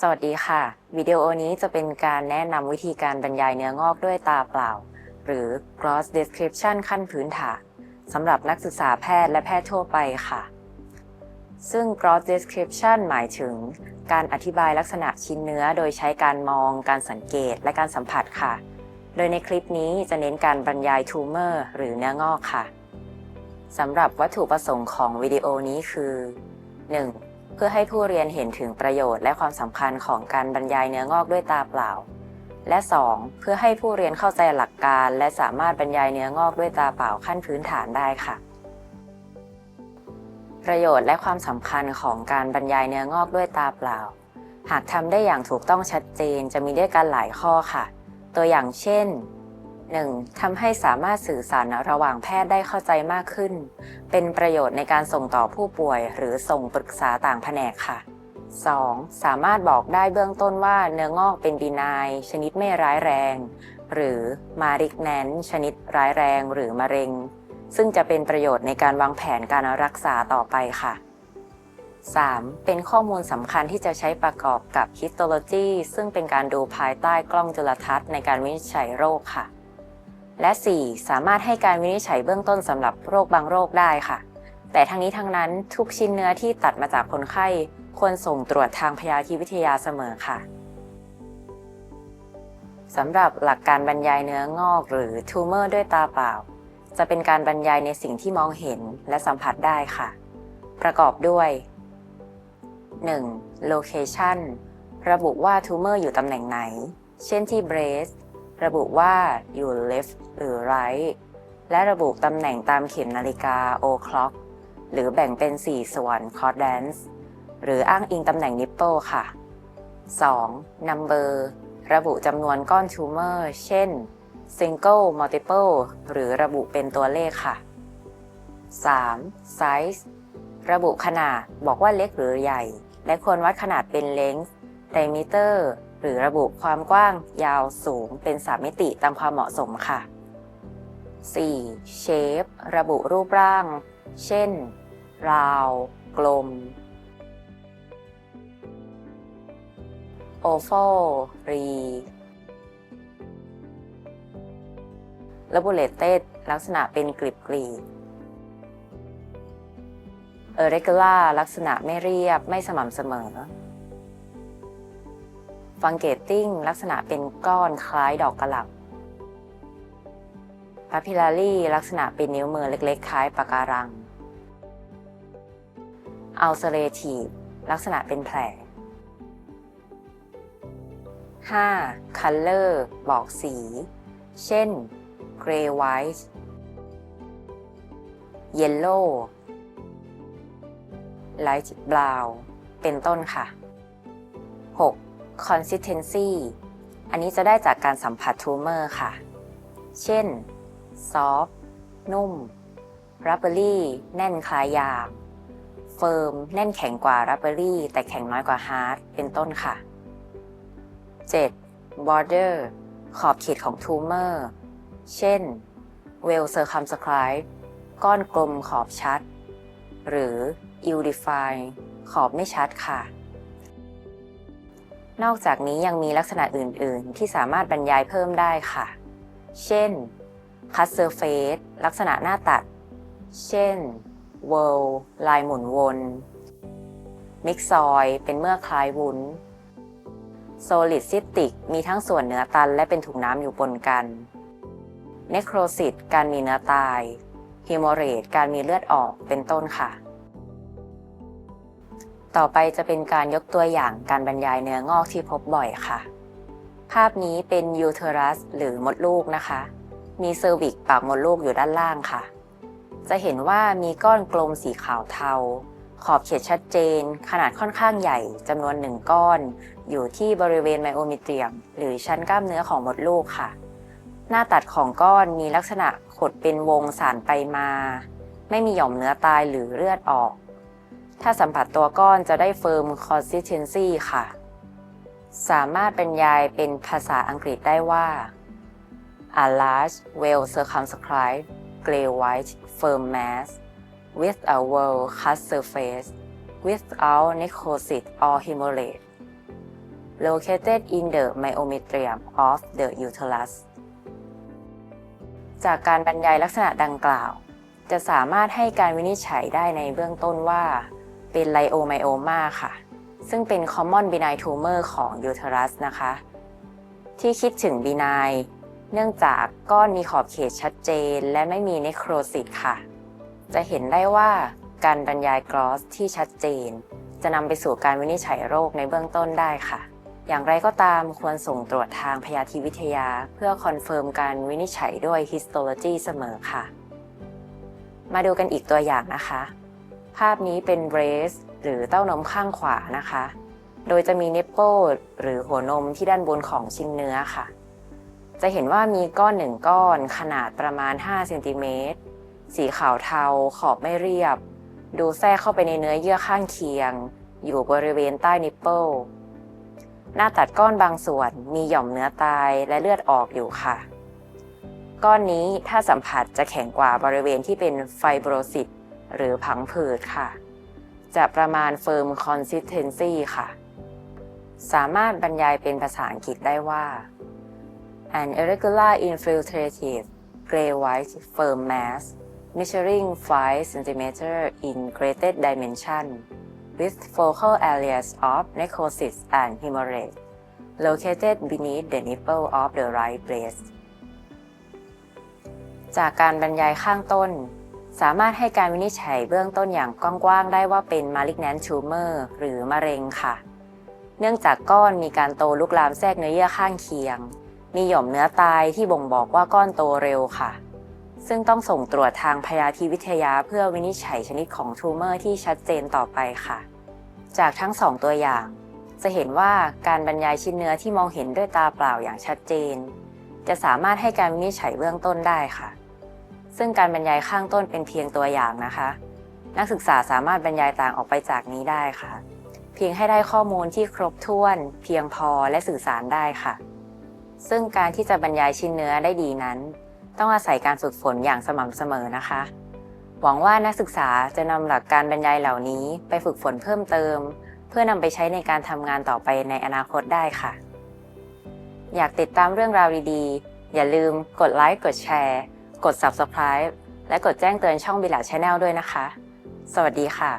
สวัสดีค่ะ วิดีโอนี้จะเป็นการแนะนำวิธีการบรรยายเนื้องอกด้วยตาเปล่า หรือ gross description ขั้นพื้นฐานสำหรับนักศึกษาแพทย์และแพทย์ทั่วไปค่ะ ซึ่ง gross description หมายถึง การอธิบายลักษณะชิ้นเนื้อโดยใช้การมอง การสังเกต และการสัมผัสค่ะ โดยในคลิปนี้จะเน้นการบรรยาย tumor หรือเนื้องอกค่ะสำหรับวัตถุประสงค์ของวิดีโอนี้คือ 1. เพื่อให้ผู้เรียนเห็นถึงประโยชน์และความสำคัญของการบรรยายเนื้องอกด้วยตาเปล่า และ 2. เพื่อให้ผู้เรียนเข้าใจหลักการและสามารถบรรยายเนื้องอกด้วยตาเปล่าขั้นพื้นฐานได้ค่ะ ประโยชน์และความสำคัญของการบรรยายเนื้องอกด้วยตาเปล่า หากทำได้อย่างถูกต้องชัดเจนจะมีด้วยกันหลายข้อค่ะ ตัวอย่างเช่น 1. ทำให้สามารถสื่อสารระหว่างแพทย์ได้เข้าใจมากขึ้น เป็นประโยชน์ในการส่งต่อผู้ป่วย หรือส่งปรึกษาต่างแผนกค่ะ 2. สามารถบอกได้เบื้องต้นว่าเนื้องอกเป็นบีนายชนิดไม่ร้ายแรง หรือมาริกแนนชนิดร้ายแรงหรือมะเร็ง ซึ่งจะเป็นประโยชน์ในการวางแผนการรักษาต่อไปค่ะ 3. เป็นข้อมูลสำคัญที่จะใช้ประกอบกับ histology ซึ่งเป็นการดูภายใต้กล้องจุลทรรศน์ในการวินิจฉัยโรคค่ะ และ 4. สามารถให้การวินิจฉัยเบื้องต้นสำหรับโรคบางโรคได้ค่ะ แต่ทั้งนี้ทั้งนั้นทุกชิ้นเนื้อที่ตัดมาจากคนไข้ควรส่งตรวจทางพยาธิวิทยาเสมอค่ะสำหรับหลักการบรรยายเนื้องอกหรือ tumor ด้วยตาเปล่า จะเป็นการบรรยายในสิ่งที่มองเห็นและสัมผัสได้ค่ะ ประกอบด้วย 1. location ระบุว่า tumor อยู่ตำแหน่งไหน เช่นที่ breast ระบุว่าอยู่ left หรือ right และระบุตำแหน่งตามเข็มนาฬิกา o'clock หรือแบ่งเป็น 4 ส่วน quadrants หรืออ้างอิงตำแหน่ง nipple ค่ะ 2. number ระบุจำนวนก้อน tumor เช่น single multiple หรือระบุเป็นตัวเลขค่ะ 3. size ระบุขนาดบอกว่าเล็กหรือใหญ่ และควรวัดขนาดเป็น length diameter หรือระบุความกว้างยาวสูงเป็นสามมิติตามความเหมาะสมค่ะ 4. shape ระบุรูปร่าง เช่น ราว กลม oval รี lobulated ลักษณะเป็นกลีบกลีบ irregular ลักษณะไม่เรียบไม่สม่ำเสมอ fungating ลักษณะเป็นก้อนคล้ายดอกกระหล่ำ papillary ลักษณะเป็นนิ้วมือเล็กๆ คล้ายปะการัง ulcerative ลักษณะเป็นแผล 5. color บอกสี เช่น gray white yellow light brown เป็นต้นค่ะ 6. Consistency อันนี้จะได้จากการสัมผัสทูเมอร์ค่ะ เช่น soft นุ่ม rubbery แน่นคล้ายยาง firm แน่นแข็งกว่า rubbery แต่แข็งน้อยกว่า hard เป็นต้นค่ะ 7. border ขอบเขตของทูเมอร์ เช่น well circumscribed ก้อนกลมขอบชัด หรือ ill defined ขอบไม่ชัดค่ะ นอกจากนี้ยังมีลักษณะอื่น ๆ ที่สามารถบรรยายเพิ่มได้ค่ะ เช่น cut surface ลักษณะหน้าตัด เช่น whirl ลายหมุนวน mixoid เป็นเมื่อคล้ายวุ้น solid cystic มีทั้งส่วนเนื้อตันและเป็นถุงน้ำอยู่ปนกัน necrosis การมีเนื้อตาย hemorrhage การมีเลือดออก เป็นต้นค่ะ ต่อไปจะเป็นการยกตัวอย่างการบรรยายเนื้องอกที่พบบ่อยค่ะ ภาพนี้เป็นยูเทอรัสหรือมดลูกนะคะ มีเซอร์วิกปากมดลูกอยู่ด้านล่างค่ะ จะเห็นว่ามีก้อนกลมสีขาวเทา ขอบเขตชัดเจน ขนาดค่อนข้างใหญ่จำนวนหนึ่งก้อน อยู่ที่บริเวณไมโอมิเตรียม หรือชั้นกล้ามเนื้อของมดลูกค่ะ หน้าตัดของก้อนมีลักษณะขดเป็นวงสานไปมา ไม่มีหย่อมเนื้อตายหรือเลือดออก ถ้าสัมผัสตัวก้อนจะได้เฟิร์ม consistency ค่ะ สามารถบรรยายเป็นภาษาอังกฤษได้ว่า a large well circumscribed gray white firm mass with a well cut surface without necrosis or hemorrhage located in the myometrium of the uterus จากการบรรยายลักษณะดังกล่าว จะสามารถให้การวินิจฉัยได้ในเบื้องต้นว่า เป็นไลโอไมโอมาค่ะ ซึ่งเป็น common benign tumor ของ uterus นะคะ ที่คิดถึง benign เนื่องจากก้อนมีขอบเขตชัดเจน และไม่มี necrosis ค่ะ จะเห็นได้ว่าการบรรยายกรอสที่ชัดเจน จะนำไปสู่การวินิจฉัยโรคในเบื้องต้นได้ค่ะ อย่างไรก็ตามควรส่งตรวจทางพยาธิวิทยา เพื่อคอนเฟิร์มการวินิจฉัยด้วย histology เสมอค่ะ มาดูกันอีกตัวอย่างนะคะ ภาพนี้เป็น breast หรือเต้านมข้างขวานะคะ โดยจะมี nipple หรือหัวนมที่ด้านบนของชิ้นเนื้อค่ะ จะเห็นว่ามีก้อนหนึ่งก้อนขนาดประมาณ5เซนติเมตร สีขาวเทาขอบไม่เรียบ ดูแทรกเข้าไปในเนื้อเยื่อข้างเคียง อยู่บริเวณใต้นิปเปิลหน้าตัดก้อนบางส่วนมีหย่อมเนื้อตายและเลือดออกอยู่ค่ะ ก้อนนี้ถ้าสัมผัสจะแข็งกว่าบริเวณที่เป็นไฟโบรซิต หรือผังผืดค่ะ จะประมาณเฟิร์มคอนซิสเทนซีค่ะ สามารถบรรยายเป็นภาษาอังกฤษได้ว่า an irregular infiltrative gray white firm mass measuring 5 cm in graded dimension with focal areas of necrosis and hemorrhage located beneath the nipple of the right breast จากการบรรยายข้างต้น สามารถให้การวินิจฉัยเบื้องต้นอย่างกว้างๆได้ว่าเป็น malignant tumor หรือมะเร็งค่ะ เนื่องจากก้อนมีการโตลุกลามแทรกเนื้อเยื่อข้างเคียง มีหย่อมเนื้อตายที่บ่งบอกว่าก้อนโตเร็วค่ะ ซึ่งต้องส่งตรวจทางพยาธิวิทยาเพื่อวินิจฉัยชนิดของทูเมอร์ที่ชัดเจนต่อไปค่ะ จากทั้งสองตัวอย่าง จะเห็นว่าการบรรยายชิ้นเนื้อที่มองเห็นด้วยตาเปล่าอย่างชัดเจน จะสามารถให้การวินิจฉัยเบื้องต้นได้ค่ะ ซึ่งการบรรยายข้างต้นเป็นเพียงตัวอย่างนะคะ นักศึกษาสามารถบรรยายต่างออกไปจากนี้ได้ค่ะ เพียงให้ได้ข้อมูลที่ครบถ้วน เพียงพอและสื่อสารได้ค่ะ ซึ่งการที่จะบรรยายชิ้นเนื้อได้ดีนั้น ต้องอาศัยการฝึกฝนอย่างสม่ำเสมอนะคะ หวังว่านักศึกษาจะนำหลักการบรรยายเหล่านี้ไปฝึกฝนเพิ่มเติม เพื่อนำไปใช้ในการทำงานต่อไปในอนาคตได้ค่ะ อยากติดตามเรื่องราวดีๆ อย่าลืมกดไลค์กดแชร์ กด Subscribe และกดแจ้งเตือนช่องบิลาชแนลด้วยนะคะ สวัสดีค่ะ